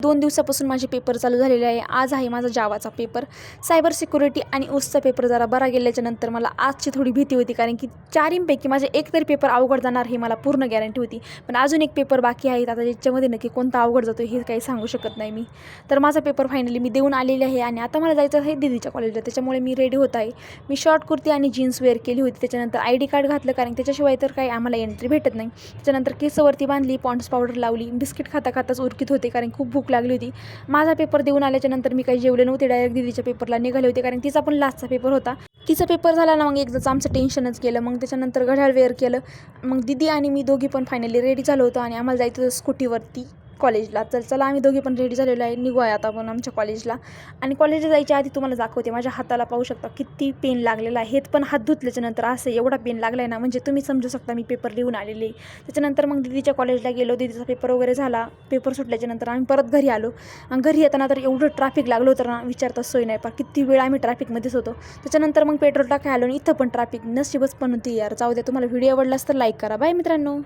दोन दिवसापासून माझे पेपर चालू झालेले आहे. आज आहे माझा जावाचा पेपर. सायबर सिक्युरिटी आणि उसचा पेपर जरा बरा गेल्याच्यानंतर मला आजची थोडी भीती होती कारण की चारींपैकी माझे एक तरी पेपर अवघड जाणार हे मला पूर्ण गॅरंटी होती. पण अजून एक पेपर बाकी आहेत. आता ज्याच्यामध्ये नक्की कोणता अवघड जातो हे काही सांगू शकत नाही मी. तर माझा पेपर फायनली मी देऊन आलेले आहे आणि आता मला जायचं आहे दिदीच्या कॉलेजला त्याच्यामुळे मी रेडी होत आहे. मी शॉर्ट कुर्ती आणि जीन्स वेअर केली होती. त्याच्यानंतर आय डी कार्ड घातलं कारण त्याच्याशिवाय तर काही आम्हाला एंट्री भेटत नाही. त्याच्यानंतर केसवरती बांधली पॉन्ड्स पावडर लावली बिस्किट खाता खाताच उरकीत होते कारण खूप भूक लागली होती. माझा पेपर देऊन आल्याच्यानंतर मी काही जेवले नव्हते. डायरेक्ट दिदीच्या पेपरला निघाले होते. कारण तिचा पण लास्टचा पेपर होता. तिचा पेपर झाला ना मग एकदाच आमचं टेन्शनच केलं. मग त्याच्यानंतर घड्याळ वेअर केलं. मग दिदी आणि मी दोघी पण फायनली रेडी झालो होतो आणि आम्हाला जायचं होतं स्कूटीवरती कॉलेजला तर चला आम्ही दोघी पण रेडी झालेलो आहे. निघू आहे आता आपण आमच्या कॉलेजला आणि कॉलेजला जायच्या आधी तुम्हाला दाखवते माझ्या हाताला पाहू शकता किती पेन लागलेला आहे. हेत पण हात धुतल्याच्या नंतर असं एवढा पेन लागला आहे ना म्हणजे तुम्ही समजू शकता मी पेपर लिहून आलेले त्याच्यानंतर मग दिदीच्या कॉलेजला गेलो. दिदीचा पेपर वगैरे झाला. पेपर सुटल्याच्या नंतर आम्ही परत घरी आलो. आणि घरी येताना तर एवढं ट्रॅफिक लागलो तर ना विचारता सोय नाही. पण किती वेळ आम्ही ट्रॅफिकमध्येच होतो. त्याच्यानंतर मग पेट्रोल टाकाय आलो आणि इथं पण ट्रॅफिक नशिबच पण होती यार जाऊ द्या तुम्हाला व्हिडिओ आवडलास तर लाईक करा. बाय मित्रांनो.